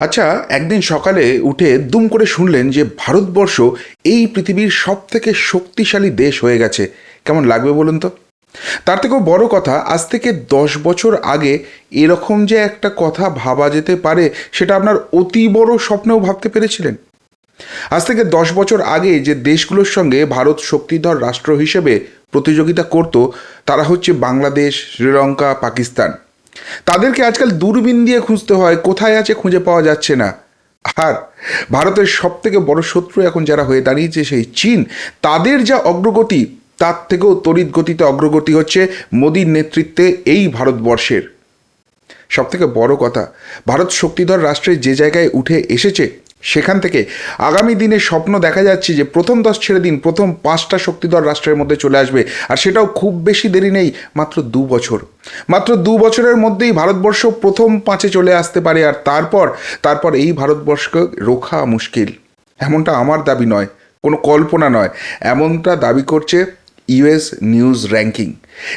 আচ্ছা একদিন সকালে উঠে দুম করে শুনলেন যে ভারতবর্ষ এই পৃথিবীর সব থেকে শক্তিশালী দেশ হয়ে গেছে। কেমন লাগবে বলুন তো? তার থেকেও বড় কথা, আজ থেকে দশ বছর আগে এরকম যে একটা কথা ভাবা যেতে পারে, সেটা আপনার অতি বড় স্বপ্নেও ভাবতে পেরেছিলেন? আজ থেকে দশ বছর আগে যে দেশগুলোর সঙ্গে ভারত শক্তিধর রাষ্ট্র হিসেবে প্রতিযোগিতা করত, তারা হচ্ছে বাংলাদেশ, শ্রীলঙ্কা, পাকিস্তান। তাদেরকে আজকাল দূরবীন দিয়ে খুঁজতে হয়, কোথায় আছে খুঁজে পাওয়া যাচ্ছে না। আর ভারতের সব থেকে বড় শত্রু এখন যারা হয়ে দাঁড়িয়েছে সেই চীন, তাদের যা অগ্রগতি, তার থেকেও তড়িৎ গতিতে অগ্রগতি হচ্ছে মোদীর নেতৃত্বে এই ভারতবর্ষের। সব থেকে বড় কথা, ভারত শক্তিধর রাষ্ট্রে যে জায়গায় উঠে এসেছে সেখান থেকে আগামী দিনে স্বপ্ন দেখা যাচ্ছে যে প্রথম দশ ছেড়ে দিন, প্রথম পাঁচটা শক্তিধর রাষ্ট্রের মধ্যে চলে আসবে। আর সেটাও খুব বেশি দেরি নেই, মাত্র দু বছর। মাত্র দু বছরের মধ্যেই ভারতবর্ষ প্রথম পাঁচে চলে আসতে পারে আর তারপর তারপর এই ভারতবর্ষকে রোখা মুশকিল। এমনটা আমার দাবি নয়, কোনো কল্পনা নয়। এমনটা দাবি করছে ইউএস নিউজ র্যাঙ্কিং।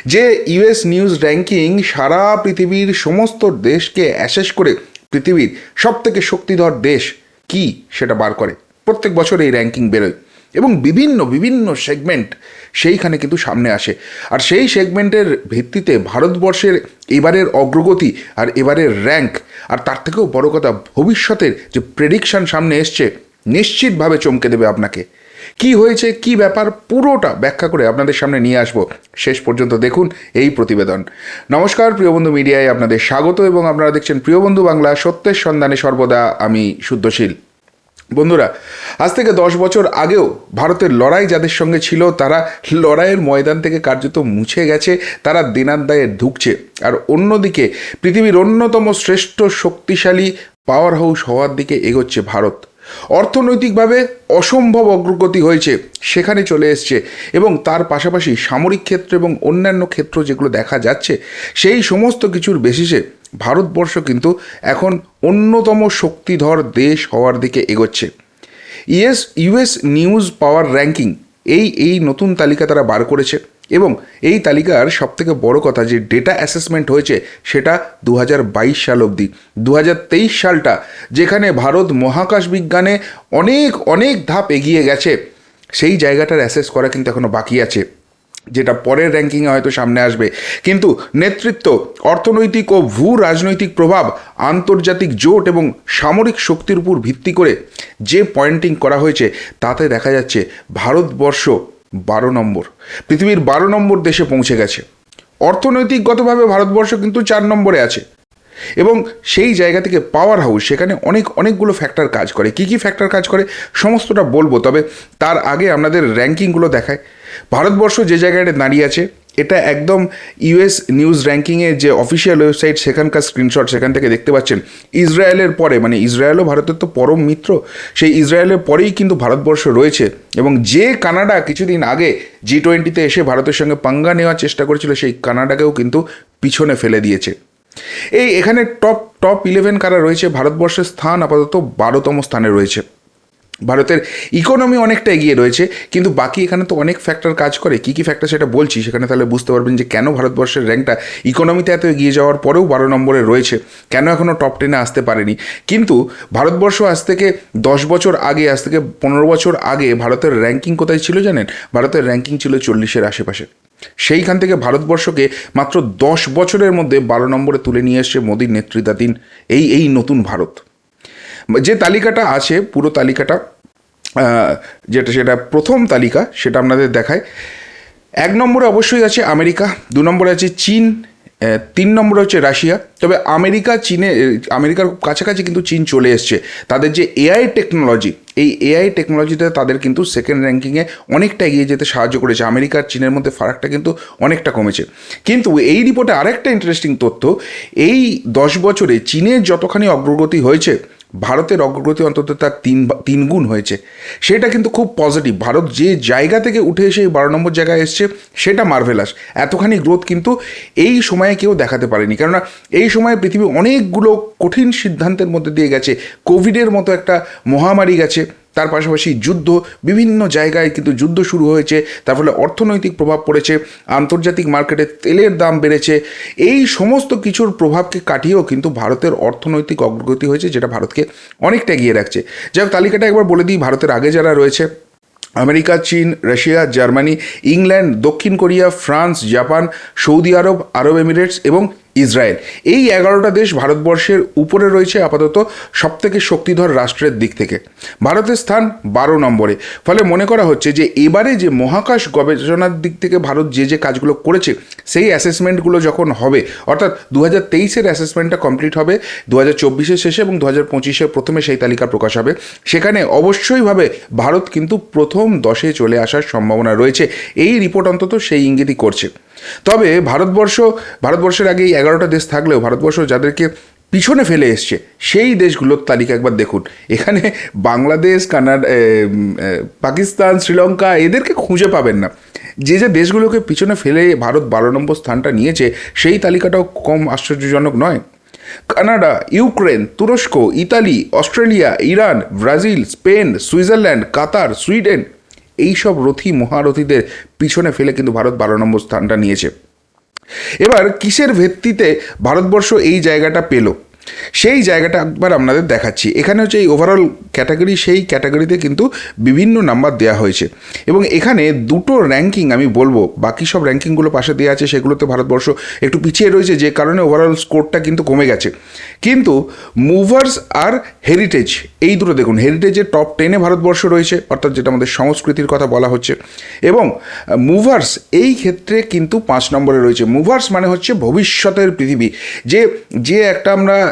যে ইউএস নিউজ র্যাঙ্কিং সারা পৃথিবীর সমস্ত দেশকে অ্যাসেস করে, পৃথিবীর সব থেকে শক্তিধর দেশ কি সেটা বার করে। প্রত্যেক বছর এই র্যাঙ্কিং বেরোয় এবং বিভিন্ন বিভিন্ন সেগমেন্ট সেইখানে কিন্তু সামনে আসে। আর সেই সেগমেন্টের ভিত্তিতে ভারতবর্ষের এবারের অগ্রগতি আর এবারের র্যাঙ্ক আর তার থেকেও বড় কথা ভবিষ্যতের যে প্রেডিকশান সামনে এসছে, নিশ্চিতভাবে চমকে দেবে আপনাকে। কি হয়েছে, কি ব্যাপার, পুরোটা ব্যাখ্যা করে আপনাদের সামনে নিয়ে আসব। শেষ পর্যন্ত দেখুন এই প্রতিবেদন। নমস্কার, প্রিয়বন্ধু মিডিয়ায় আপনাদের স্বাগত এবং আপনারা দেখছেন প্রিয়বন্ধু বাংলা, সত্যের সন্ধানে সর্বদা আমি শুদ্ধশীল। বন্ধুরা, আজ থেকে দশ বছর আগেও ভারতের লড়াই যাদের সঙ্গে ছিল, তারা লড়াইয়ের ময়দান থেকে কার্যত মুছে গেছে, তারা দিনাদ্দায়ে ঢুকছে। আর অন্যদিকে, পৃথিবীর অন্যতম শ্রেষ্ঠ শক্তিশালী পাওয়ার হাউস হওয়ার দিকে এগোচ্ছে ভারত। অর্থনৈতিকভাবে অসম্ভব অগ্রগতি হয়েছে, সেখানে চলে এসছে এবং তার পাশাপাশি সামরিক ক্ষেত্র এবং অন্যান্য ক্ষেত্র যেগুলো দেখা যাচ্ছে, সেই সমস্ত কিছুর বেসিসে ভারতবর্ষ কিন্তু এখন অন্যতম শক্তিধর দেশ হওয়ার দিকে এগোচ্ছে। ES US news power ranking, এই এই নতুন তালিকা তারা বার করেছে। এবং এই তালিকার সবথেকে বড় কথা যে ডেটা অ্যাসেসমেন্ট হয়েছে সেটা দু বাইশ সাল অবধি। দু হাজার তেইশ সালটা যেখানে ভারত মহাকাশ বিজ্ঞানে অনেক অনেক ধাপ এগিয়ে গেছে, সেই জায়গাটার অ্যাসেস করা কিন্তু এখনও বাকি আছে। যেটা পরের র্যাঙ্কিংয়ে হয়তো সামনে আসবে। কিন্তু নেতৃত্ব, অর্থনৈতিক ও ভূ রাজনৈতিক প্রভাব, আন্তর্জাতিক জোট এবং সামরিক শক্তির উপর ভিত্তি করে যে পয়েন্টিং করা হয়েছে, তাতে দেখা যাচ্ছে ভারতবর্ষ বারো নম্বর। পৃথিবীর বারো নম্বর দেশে পৌঁছে গেছে। অর্থনৈতিকগতভাবে ভারতবর্ষ কিন্তু চার নম্বরে আছে। এবং সেই জায়গা থেকে পাওয়ার হাউস সেখানে অনেক, অনেকগুলো ফ্যাক্টর কাজ করে। কি কি ফ্যাক্টর কাজ করে? সমস্তটা বলব। তবে তার আগে আপনাদের র্যাঙ্কিংগুলো দেখায়। ভারতবর্ষ যে জায়গাটা দাঁড়িয়ে আছে এটা একদম ইউএস নিউজ র্যাঙ্কিংয়ের যে অফিসিয়াল ওয়েবসাইট, সেখানকার স্ক্রিনশট সেখান থেকে দেখতে পাচ্ছেন। ইসরায়েলের পরে মানে ইসরায়েলও ভারতের তো পরম মিত্র, সেই ইসরায়েলের পরেই কিন্তু ভারতবর্ষ রয়েছে এবং যে কানাডা কিছুদিন আগে জি টোয়েন্টিতে এসে ভারতের সঙ্গে পাঙ্গা নেওয়ার চেষ্টা করেছিল, সেই কানাডাকেও কিন্তু পিছনে ফেলে দিয়েছে। এই এখানে টপ টপ ইলেভেন কারা রয়েছে? ভারতবর্ষের স্থান আপাতত বারোতম স্থানে রয়েছে। ভারতের ইকোনমি অনেকটা এগিয়ে রয়েছে, কিন্তু বাকি এখানে তো অনেক ফ্যাক্টর কাজ করে। কী কী ফ্যাক্টর সেটা বলছি, সেখানে তাহলে বুঝতে পারবেন যে কেন ভারতবর্ষের র্যাঙ্কটা ইকোনমিতে এত এগিয়ে যাওয়ার পরেও বারো নম্বরে রয়েছে। কেন এখনও টপ টেনে আসতে পারেনি? কিন্তু ভারতবর্ষ আজ থেকে দশ বছর আগে, আজ থেকে পনেরো বছর আগে ভারতের র্যাঙ্কিং কোথায় ছিল জানেন? ভারতের র্যাঙ্কিং ছিল চল্লিশের আশেপাশে। সেইখান থেকে ভারতবর্ষকে মাত্র দশ বছরের মধ্যে বারো নম্বরে তুলে নিয়ে এসছে মোদীর নেতৃত্বাধীন এই এই নতুন ভারত। যে তালিকাটা আছে, পুরো তালিকাটা যেটা, সেটা প্রথম তালিকা, সেটা আপনাদের দেখায় এক নম্বরে অবশ্যই আছে আমেরিকা, দু নম্বরে আছে চীন তিন নম্বরে হচ্ছে রাশিয়া। তবে আমেরিকা, চীনে আমেরিকার কাছাকাছি কিন্তু চীন চলে এসছে। তাদের যে এআই টেকনোলজি, এই এআই টেকনোলজিতে তাদের কিন্তু সেকেন্ড র্যাঙ্কিংয়ে অনেকটা এগিয়ে যেতে সাহায্য করেছে। আমেরিকার চীনের মধ্যে ফারাকটা কিন্তু অনেকটা কমেছে। কিন্তু এই রিপোর্টে আরেকটা ইন্টারেস্টিং তথ্য, এই দশ বছরে চীনের যতখানি অগ্রগতি হয়েছে ভারতের অগ্রগতি অন্তত তার তিন তিন গুণ হয়েছে। সেটা কিন্তু খুব পজিটিভ ভারত যে জায়গা থেকে উঠে এসে এই বারো নম্বর জায়গায় এসছে, সেটা মার্ভেলাস এতখানি গ্রোথ কিন্তু এই সময়ে কেউ দেখাতে পারেনি। কেননা এই সময়ে পৃথিবী অনেকগুলো কঠিন সিদ্ধান্তের মধ্যে দিয়ে গেছে। কোভিডের মতো একটা মহামারী গেছে। তার পাশাপাশি যুদ্ধ, বিভিন্ন জায়গায় কিন্তু যুদ্ধ শুরু হয়েছে, তার ফলে অর্থনৈতিক প্রভাব পড়েছে, আন্তর্জাতিক মার্কেটে তেলের দাম বেড়েছে। এই সমস্ত কিছুর প্রভাবকে কাটিয়েও কিন্তু ভারতের অর্থনৈতিক অগ্রগতি হয়েছে, যেটা ভারতকে অনেকটা এগিয়ে রাখছে। যাই হোক, তালিকাটা একবার বলে দিই, ভারতের আগে যারা রয়েছে, আমেরিকা, চীন, রাশিয়া, জার্মানি, ইংল্যান্ড, দক্ষিণ Korea, France, Japan, Saudi Arab Arab Emirates এবং ইসরায়েল। এই এগারোটা দেশ ভারতবর্ষের উপরে রয়েছে আপাতত সবথেকে শক্তিধর রাষ্ট্রের দিক থেকে। ভারতের স্থান বারো নম্বরে। ফলে মনে করা হচ্ছে যে এবারে যে মহাকাশ গবেষণার দিক থেকে ভারত যে যে কাজগুলো করেছে, সেই অ্যাসেসমেন্টগুলো যখন হবে, অর্থাৎ দু হাজার তেইশের অ্যাসেসমেন্টটা কমপ্লিট হবে দু হাজার চব্বিশের শেষে এবং দু হাজার পঁচিশের প্রথমে সেই তালিকা প্রকাশ হবে। সেখানে অবশ্যইভাবে ভারত কিন্তু প্রথম দশে চলে আসার সম্ভাবনা রয়েছে। এই রিপোর্ট অন্তত সেই ইঙ্গিতই করছে। তবে ভারতবর্ষ, ভারতবর্ষের আগে এই এগারোটা দেশ থাকলেও ভারতবর্ষ যাদেরকে পিছনে ফেলে এসছে, সেই দেশগুলোর তালিকা একবার দেখুন। এখানে বাংলাদেশ, কানাডা পাকিস্তান, শ্রীলঙ্কা এদেরকে খুঁজে পাবেন না। যে যে দেশগুলোকে পিছনে ফেলে ভারত বারো নম্বর স্থানটা নিয়েছে, সেই তালিকাটাও কম আশ্চর্যজনক নয়। কানাডা, ইউক্রেন, তুরস্ক, Italy, Australia, Iran, Brazil, Spain, Switzerland, Qatar, Sweden এইসব রথি মহারথীদের পিছনে ফেলে কিন্তু ভারত বারো নম্বর স্থানটা নিয়েছে। এবার কিসের ভিত্তিতে ভারতবর্ষ এই জায়গাটা পেল? সেই জায়গাটা একবার আপনাদের দেখাচ্ছি। এখানে হচ্ছে এই ওভারঅল ক্যাটাগরি সেই ক্যাটাগরিতে কিন্তু বিভিন্ন নাম্বার দেওয়া হয়েছে। এবং এখানে দুটো র্যাঙ্কিং আমি বলব। বাকি সব র্যাঙ্কিংগুলো পাশে দেওয়া আছে, সেগুলোতে ভারতবর্ষ একটু পিছিয়ে রয়েছে, যে কারণে ওভারঅল স্কোরটা কিন্তু কমে গেছে। কিন্তু মুভার্স আর হেরিটেজ এই দুটো দেখুন হেরিটেজের টপ টেনে ভারতবর্ষ রয়েছে, অর্থাৎ যেটা আমাদের সংস্কৃতির কথা বলা হচ্ছে। এবং মুভার্স এই ক্ষেত্রে কিন্তু পাঁচ নম্বরে রয়েছে। মুভার্স মানে হচ্ছে ভবিষ্যতের পৃথিবী। যে যে একটা আমরা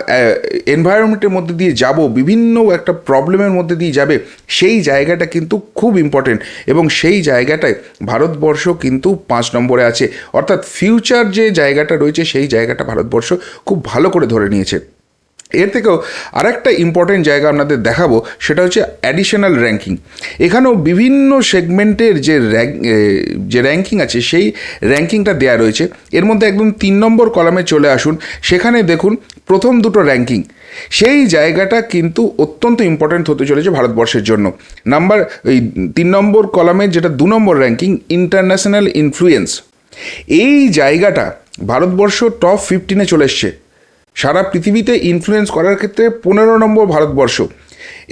এনভায়রনমেন্টের মধ্যে দিয়ে যাব, বিভিন্ন একটা প্রবলেমের মধ্যে দিয়ে যাবে, সেই জায়গাটা কিন্তু খুব ইম্পর্টেন্ট এবং সেই জায়গাটায় ভারতবর্ষ কিন্তু পাঁচ নম্বরে আছে। অর্থাৎ ফিউচার যে জায়গাটা রয়েছে, সেই জায়গাটা ভারতবর্ষ খুব ভালো করে ধরে নিয়েছে। এর থেকেও আরেকটা ইম্পর্টেন্ট জায়গা আপনাদের দেখাবো, সেটা হচ্ছে অ্যাডিশনাল র্যাঙ্কিং এখানেও বিভিন্ন সেগমেন্টের যে র্যাঙ্ক যে র্যাঙ্কিং আছে, সেই র্যাঙ্কিংটা দেওয়া রয়েছে। এর মধ্যে একদম তিন নম্বর কলামে চলে আসুন, সেখানে দেখুন প্রথম দুটো র্যাঙ্কিং সেই জায়গাটা কিন্তু অত্যন্ত ইম্পর্ট্যান্ট হতে চলেছে ভারতবর্ষের জন্য। নাম্বার ওই তিন নম্বর কলামের যেটা দু নম্বর র্যাঙ্কিং ইন্টারন্যাশনাল ইনফ্লুয়েন্স এই জায়গাটা ভারতবর্ষ টপ ফিফটিনে চলে এসছে। সারা পৃথিবীতে ইনফ্লুয়েন্স করার ক্ষেত্রে পনেরো নম্বর ভারতবর্ষ।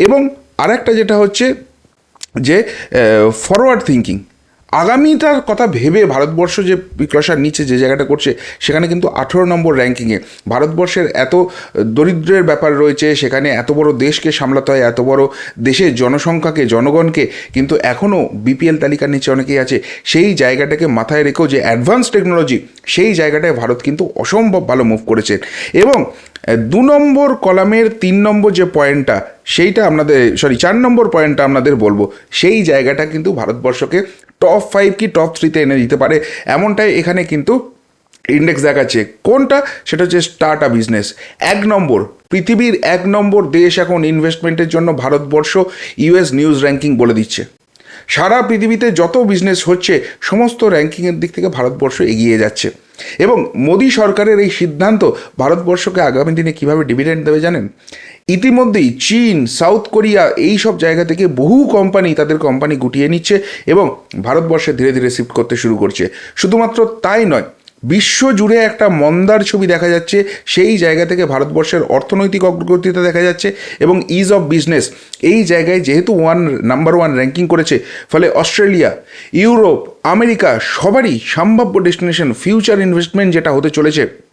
এবং আরেকটা যেটা হচ্ছে যে ফরওয়ার্ড থিঙ্কিং আগামীটার কথা ভেবে ভারতবর্ষ যে বিকশার নিচে যে জায়গাটা করছে, সেখানে কিন্তু আঠেরো নম্বর র্যাঙ্কিংয়ে ভারতবর্ষের এত দরিদ্রের ব্যাপার রয়েছে, সেখানে এত বড় দেশকে সামলাতে হয়, এত বড় দেশের জনসংখ্যাকে, জনগণকে, কিন্তু এখনও বিপিএল তালিকার নিচে অনেকেই আছে। সেই জায়গাটাকে মাথায় রেখেও যে অ্যাডভান্স টেকনোলজি সেই জায়গাটায় ভারত কিন্তু অসম্ভব ভালো মুভ করেছে। এবং দু নম্বর কলামের তিন নম্বর যে পয়েন্টটা, সেইটা আপনাদের সরি চার নম্বর পয়েন্টটা আপনাদের বলব। সেই জায়গাটা কিন্তু ভারতবর্ষকে টপ ফাইভ কি টপ থ্রিতে এনে দিতে পারে। এমনটাই এখানে কিন্তু ইন্ডেক্স দেখাচ্ছে। কোনটা? সেটা হচ্ছে স্টার্ট আপ বিজনেস এক নম্বর, পৃথিবীর এক নম্বর দেশ এখন ইনভেস্টমেন্টের জন্য ভারতবর্ষ ইউএস নিউজ র্যাঙ্কিং বলে দিচ্ছে। সারা পৃথিবীতে যত বিজনেস হচ্ছে, সমস্ত র্যাঙ্কিংয়ের দিক থেকে ভারতবর্ষ এগিয়ে যাচ্ছে। এবং মোদী সরকারের এই সিদ্ধান্ত ভারতবর্ষকে আগামী দিনে কীভাবে ডিভিডেন্ড দেবে জানেন? ইতিমধ্যেই চীন, সাউথ কোরিয়া এই সব জায়গা থেকে বহু কোম্পানি তাদের কোম্পানি গুটিয়ে নিচ্ছে এবং ভারতবর্ষে ধীরে ধীরে শিফট করতে শুরু করছে। শুধুমাত্র তাই নয় বিশ্ব জুড়ে একটা মন্দার ছবি দেখা যাচ্ছে, সেই জায়গা থেকে ভারতবর্ষের অর্থনৈতিক অগ্রগতিতে দেখা যাচ্ছে এবং ইজ অফ বিজনেস এই জায়গায় যেহেতু ওয়ান নাম্বার ওয়ান র্যাঙ্কিং করেছে, ফলে অস্ট্রেলিয়া, ইউরোপ, আমেরিকা সবারই সম্ভাব্য ডেস্টিনেশন ফিউচার ইনভেস্টমেন্ট যেটা হতে চলেছে।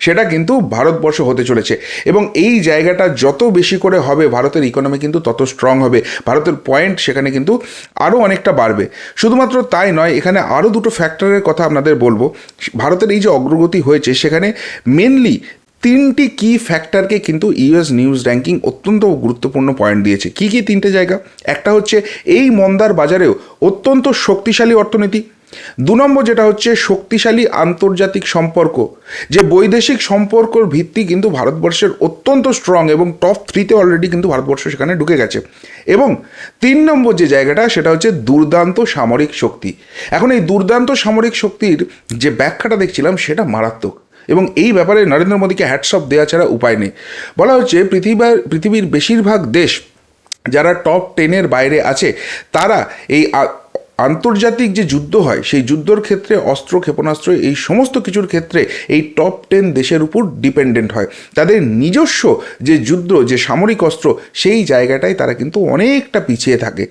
সেটা কিন্তু ভারতবর্ষ হতে চলেছে। এবং এই জায়গাটা যত বেশি করে হবে, ভারতের ইকোনমি কিন্তু তত স্ট্রং হবে। ভারতের পয়েন্ট সেখানে কিন্তু আরও অনেকটা বাড়বে। শুধুমাত্র তাই নয়, এখানে আরও দুটো ফ্যাক্টরের কথা আপনাদের বলব। ভারতের এই যে অগ্রগতি হয়েছে, সেখানে মেনলি তিনটি কি ফ্যাক্টরকে কিন্তু ইউএস নিউজ র্যাঙ্কিং অত্যন্ত গুরুত্বপূর্ণ পয়েন্ট দিয়েছে। কি কি তিনটে জায়গা? একটা হচ্ছে এই মন্দার বাজারেও অত্যন্ত শক্তিশালী অর্থনীতি। দু নম্বর যেটা হচ্ছে শক্তিশালী আন্তর্জাতিক সম্পর্ক, যে বৈদেশিক সম্পর্কর ভিত্তি কিন্তু ভারতবর্ষের অত্যন্ত স্ট্রং এবং টপ থ্রিতে অলরেডি কিন্তু ভারতবর্ষ সেখানে ঢুকে গেছে। এবং তিন নম্বর যে জায়গাটা, সেটা হচ্ছে দুর্দান্ত সামরিক শক্তি। এখন এই দুর্দান্ত সামরিক শক্তির যে ব্যাখ্যাটা দেখছিলাম, সেটা মারাত্মক। এবং এই ব্যাপারে নরেন্দ্র মোদীকে হ্যাটসঅপ দেওয়া ছাড়া উপায় নেই। বলা হচ্ছে পৃথিবীর পৃথিবীর বেশিরভাগ দেশ যারা টপ টেনের বাইরে আছে, তারা এই আন্তর্জাতিক যে যুদ্ধ হয়, সেই যুদ্ধর ক্ষেত্রে অস্ত্র, ক্ষেপণাস্ত্র, এই সমস্ত কিছুর ক্ষেত্রে এই টপ টেন দেশের উপর ডিপেন্ডেন্ট হয়। তাদের নিজস্ব যে যুদ্ধ, যে সামরিক অস্ত্র, সেই জায়গাটায় তারা কিন্তু অনেকটা পিছিয়ে থাকে।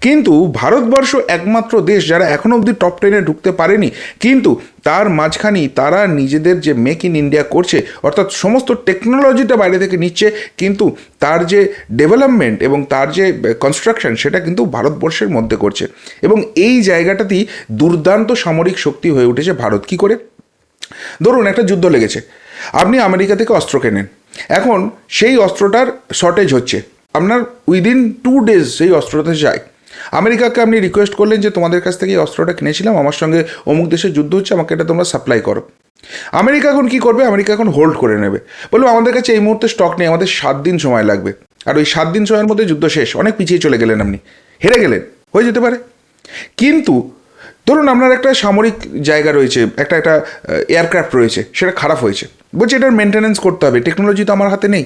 কিন্তু ভারতবর্ষ একমাত্র দেশ যারা এখনও অবধি টপ টেনে ঢুকতে পারেনি। কিন্তু তার মাঝখানেই তারা নিজেদের যে মেক ইন ইন্ডিয়া করছে, অর্থাৎ সমস্ত টেকনোলজিটা বাইরে থেকে নিচ্ছে, কিন্তু তার যে ডেভেলপমেন্ট এবং তার যে কনস্ট্রাকশন সেটা কিন্তু ভারতবর্ষের মধ্যে করছে। এবং এই জায়গাটাতেই দুর্দান্ত সামরিক শক্তি হয়ে উঠেছে ভারত। কি করে? ধরুন একটা যুদ্ধ লেগেছে। আপনি আমেরিকা থেকে অস্ত্র কেনেন। এখন সেই অস্ত্রটার শর্টেজ হচ্ছে। আপনার উইদিন টু ডেজ সেই অস্ত্রটা যায়। আমেরিকাকে আপনি রিকোয়েস্ট করলেন যে তোমাদের কাছ থেকে এই অস্ত্রটা কিনেছিলাম, আমার সঙ্গে অমুক দেশের যুদ্ধ হচ্ছে, আমাকে এটা তোমরা সাপ্লাই করো। আমেরিকা এখন কি করবে? আমেরিকা এখন হোল্ড করে নেবে। বলব আমাদের কাছে এই মুহূর্তে স্টক নেই, আমাদের সাত দিন সময় লাগবে। আর ওই সাত দিন সময়ের মধ্যে যুদ্ধ শেষ, অনেক পিছিয়ে চলে গেলেন আপনি। হেরে গেলেন, হয়ে যেতে পারে। কিন্তু ধরুন আপনার একটা সামরিক জায়গা রয়েছে, একটা একটা এয়ারক্রাফট রয়েছে, সেটা খারাপ হয়েছে। বলছে এটার মেনটেনেন্স করতে হবে টেকনোলজি তো আমার হাতে নেই।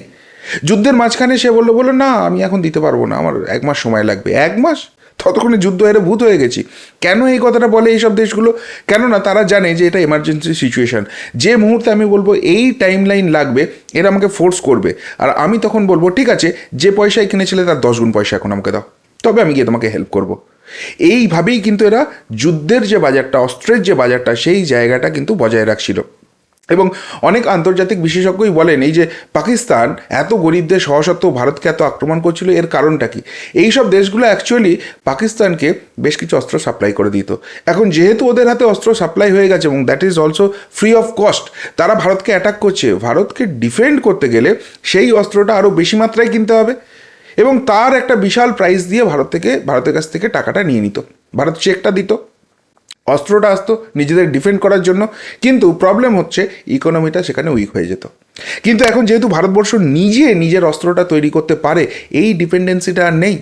যুদ্ধের মাঝখানে সে বলল বলল, না, আমি এখন দিতে পারব না, আমার এক মাস সময় লাগবে। এক মাস? ততক্ষণে যুদ্ধ হেরে ভূত হয়ে গেছি। কেন এই কথাটা বলে এইসব দেশগুলো? কেননা তারা জানে যে এটা এমার্জেন্সি সিচুয়েশন যে মুহূর্তে আমি বলব এই টাইম লাইন লাগবে, এরা আমাকে ফোর্স করবে। আর আমি তখন বলব, ঠিক আছে, যে পয়সায় কিনেছিলে তার দশ গুণ পয়সা এখন আমাকে দাও। তবে আমি গিয়ে তোমাকে হেল্প করব। এইভাবেই কিন্তু এরা যুদ্ধের যে বাজারটা, অস্ত্রের যে বাজারটা, সেই জায়গাটা কিন্তু বজায় রাখছিল। এবং অনেক আন্তর্জাতিক বিশেষজ্ঞই বলেন, এই যে পাকিস্তান এত গরিব দেশ হওয়া সত্ত্বেও ভারতকে এত আক্রমণ করছিল, এর কারণটা কি? এই সব দেশগুলো অ্যাকচুয়ালি পাকিস্তানকে বেশ কিছু অস্ত্র সাপ্লাই করে দিত। এখন যেহেতু ওদের হাতে অস্ত্র সাপ্লাই হয়ে গেছে এবং that is also free of cost তারা ভারতকে অ্যাটাক করছে। ভারতকে ডিফেন্ড করতে গেলে সেই অস্ত্রটা আরও বেশি মাত্রায় কিনতে হবে এবং তার একটা বিশাল প্রাইস দিয়ে ভারত থেকে, ভারতের কাছ থেকে টাকাটা নিয়ে নিত। ভারত চেকটা দিত। অস্ত্রটা আসতো নিজেদের ডিফেন্ড করার জন্য। কিন্তু প্রবলেম হচ্ছে ইকোনমিটা সেখানে উইক হয়ে যেত। কিন্তু এখন যেহেতু ভারতবর্ষ নিজে নিজের অস্ত্রটা তৈরি করতে পারে, এই ডিপেন্ডেন্সিটা আর নেই।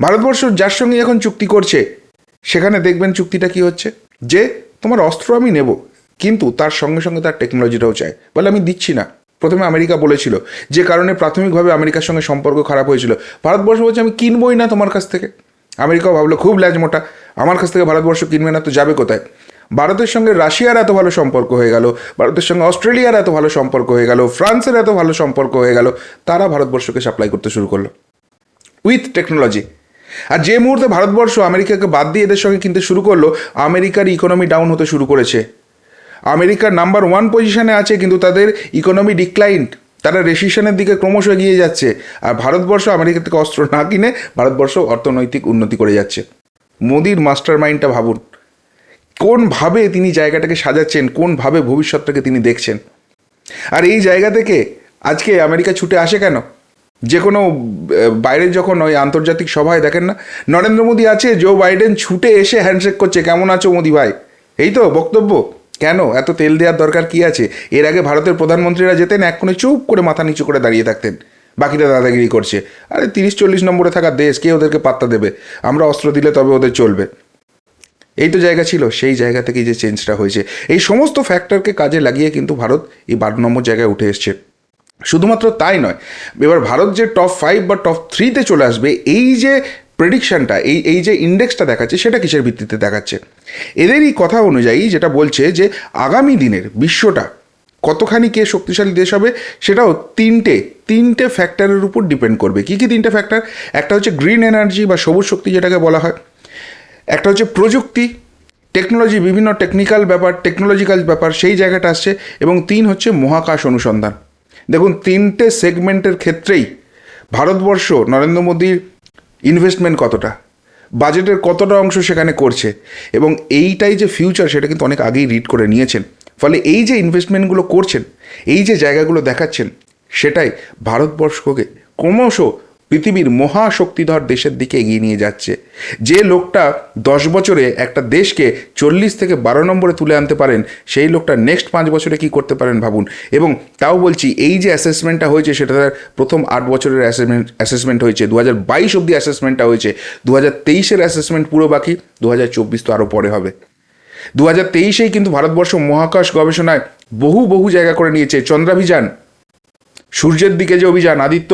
ভারতবর্ষ যার সঙ্গে এখন চুক্তি করছে, সেখানে দেখবেন চুক্তিটা কি হচ্ছে? যে তোমার অস্ত্র আমি নেব, কিন্তু তার সঙ্গে সঙ্গে তার টেকনোলজিটাও চাই। বলে আমি দিচ্ছি না। প্রথমে আমেরিকা বলেছিল, যে কারণে প্রাথমিকভাবে আমেরিকার সঙ্গে সম্পর্ক খারাপ হয়েছিল। ভারতবর্ষ বলছে, আমি কিনবই না তোমার কাছ থেকে। আমেরিকাও ভাবলো, খুব ল্যাজ মোটা। আমার কাছ থেকে ভারতবর্ষ কিনবে না, তো যাবে কোথায়? ভারতের সঙ্গে রাশিয়ার এত ভালো সম্পর্ক হয়ে গেল, ভারতের সঙ্গে অস্ট্রেলিয়ার এত ভালো সম্পর্ক হয়ে গেল, ফ্রান্সের এত ভালো সম্পর্ক হয়ে গেল, তারা ভারতবর্ষকে সাপ্লাই করতে শুরু করল। উইথ টেকনোলজি আর যে মুহূর্তে ভারতবর্ষ আমেরিকাকে বাদ দিয়ে এদের সঙ্গে কিনতে শুরু করল, আমেরিকার ইকোনমি ডাউন হতে শুরু করেছে। আমেরিকার নাম্বার ওয়ান পজিশনে আছে, কিন্তু তাদের ইকোনমি ডিক্লাইন তারা রেসিশনের দিকে ক্রমশ এগিয়ে যাচ্ছে। আর ভারতবর্ষ আমেরিকা থেকে অস্ত্র না কিনে ভারতবর্ষ অর্থনৈতিক উন্নতি করে যাচ্ছে। মোদির মাস্টার মাইন্ডটা ভাবুন কোনভাবে তিনি জায়গাটাকে সাজাচ্ছেন কোনভাবে ভবিষ্যৎটাকে তিনি দেখছেন? আর এই জায়গা থেকে আজকে আমেরিকা ছুটে আসে কেন? যে কোনো বাইরের যখন ওই আন্তর্জাতিক সভায় দেখেন না? নরেন্দ্র মোদী আছে জো বাইডেন ছুটে এসে হ্যান্ডশেক করছে, কেমন আছো মোদি ভাই? এই তো বক্তব্য। কেন? এত তেল দেওয়ার দরকার কি আছে? এর আগে ভারতের প্রধানমন্ত্রীরা যেতেন, এক কোণে চুপ করে মাথা নিচু করে দাঁড়িয়ে থাকতেন। বাকিরা দাদাগিরি করছে। আরে তিরিশ চল্লিশ নম্বরে থাকা দেশ, কে ওদেরকে পাত্তা দেবে? আমরা অস্ত্র দিলে তবে ওদের চলবে। এই তো জায়গা ছিল, সেই জায়গা থেকেই যে চেঞ্জটা হয়েছে। এই সমস্ত ফ্যাক্টরকে কাজে লাগিয়ে কিন্তু ভারত এই বারো নম্বর জায়গায় উঠে এসছে। শুধুমাত্র তাই নয়, এবার ভারত যে টপ ফাইভ বা টপ থ্রিতে চলে আসবে, এই যে প্রেডিকশনটা এই এই যে ইন্ডেক্সটা দেখাচ্ছে, সেটা কিসের ভিত্তিতে দেখাচ্ছে? এদেরই কথা অনুযায়ী যেটা বলছে যে, আগামী দিনের বিশ্বটা কতখানি কে শক্তিশালী দেশ হবে, সেটাও তিনটে তিনটে ফ্যাক্টরের উপর ডিপেন্ড করবে। কী কী তিনটে ফ্যাক্টর একটা হচ্ছে গ্রিন এনার্জি বা সবুজ শক্তি যেটাকে বলা হয়। একটা হচ্ছে প্রযুক্তি টেকনোলজি বিভিন্ন টেকনিক্যাল ব্যাপার টেকনোলজিক্যাল ব্যাপার, সেই জায়গাটা আসছে। এবং তিন হচ্ছে মহাকাশ অনুসন্ধান। দেখুন, তিনটে সেগমেন্টের ক্ষেত্রেই ভারতবর্ষ, নরেন্দ্র মোদীর ইনভেস্টমেন্ট কতটা? বাজেটের কতটা অংশ সেখানে করছে? এবং এইটাই যে ফিউচার সেটা কিন্তু অনেক আগেই রিড করে নিয়েছেন। ফলে এই যে ইনভেস্টমেন্টগুলো করছেন, এই যে জায়গাগুলো দেখাচ্ছেন সেটাই ভারতবর্ষকে ক্রমশ পৃথিবীর মহাশক্তিধর দেশের দিকে এগিয়ে নিয়ে যাচ্ছে। যে লোকটা দশ বছরে একটা দেশকে চল্লিশ থেকে বারো নম্বরে তুলে আনতে পারেন, সেই লোকটা নেক্সট পাঁচ বছরে কি করতে পারেন ভাবুন। এবং তাও বলছি, এই যে অ্যাসেসমেন্টটা হয়েছে, সেটা তার প্রথম আট বছরের অ্যাসেসমেন্ট অ্যাসেসমেন্ট হয়েছে। দু হাজার বাইশ অব্দি অ্যাসেসমেন্টটা হয়েছে। দু হাজার তেইশের অ্যাসেসমেন্ট পুরো বাকি দু হাজার চব্বিশ তো আরও পরে হবে। দু হাজার তেইশেই কিন্তু ভারতবর্ষ মহাকাশ গবেষণায় বহু বহু জায়গা করে নিয়েছে। চন্দ্রাভিযান সূর্যের দিকে যে অভিযান, আদিত্য,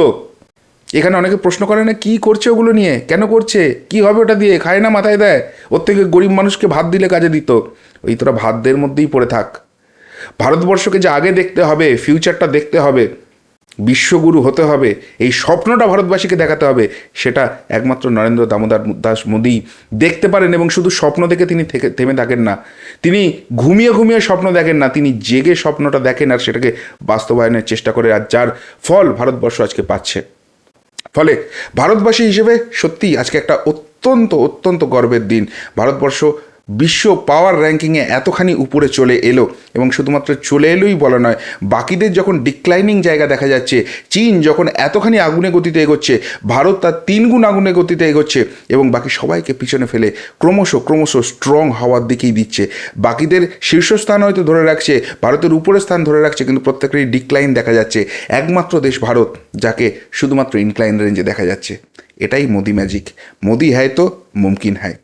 এখানে অনেকে প্রশ্ন করে না, কী করছে ওগুলো নিয়ে? কেন করছে? কি হবে ওটা দিয়ে? খায় না মাথায় দেয়? ওর থেকে গরিব মানুষকে ভাত দিলে কাজে দিত। ওই তোরা ভাতদের মধ্যেই পড়ে থাক। ভারতবর্ষকে যে আগে দেখতে হবে ফিউচারটা দেখতে হবে বিশ্বগুরু হতে হবে, এই স্বপ্নটা ভারতবাসীকে দেখাতে হবে, সেটা একমাত্র নরেন্দ্র দামোদর দাস মোদী দেখতে পারেন এবং শুধু স্বপ্ন দেখে তিনি থেমে থাকেন না। তিনি ঘুমিয়ে ঘুমিয়ে স্বপ্ন দেখেন না, তিনি জেগে স্বপ্নটা দেখেন আর সেটাকে বাস্তবায়নের চেষ্টা করে আর যার ফল ভারতবর্ষ আজকে পাচ্ছে। ফলে ভারতবাসী হিসেবে সত্যিই আজকে একটা অত্যন্ত অত্যন্ত গর্বের দিন। ভারতবর্ষ বিশ্ব পাওয়ার র্যাঙ্কিংয়ে এতখানি উপরে চলে এলো এবং শুধুমাত্র চলে এলোই বলা নয়, বাকিদের যখন ডিক্লাইনিং জায়গা দেখা যাচ্ছে, চীন যখন এতখানি আগুনে গতিতে এগোচ্ছে, ভারত তার তিন গুণ আগুনে গতিতে এগোচ্ছে এবং বাকি সবাইকে পিছনে ফেলে ক্রমশ ক্রমশ স্ট্রং হওয়ার দিকেই দিচ্ছে। বাকিদের শীর্ষস্থান হয়তো ধরে রাখছে, ভারতের উপরের স্থান ধরে রাখছে, কিন্তু প্রত্যেকেরই ডিক্লাইন দেখা যাচ্ছে। একমাত্র দেশ ভারত, যাকে শুধুমাত্র ইনক্লাইন রেঞ্জে দেখা যাচ্ছে। এটাই মোদি ম্যাজিক মোদি হ্যায় তো মুমকিন হ্যায়।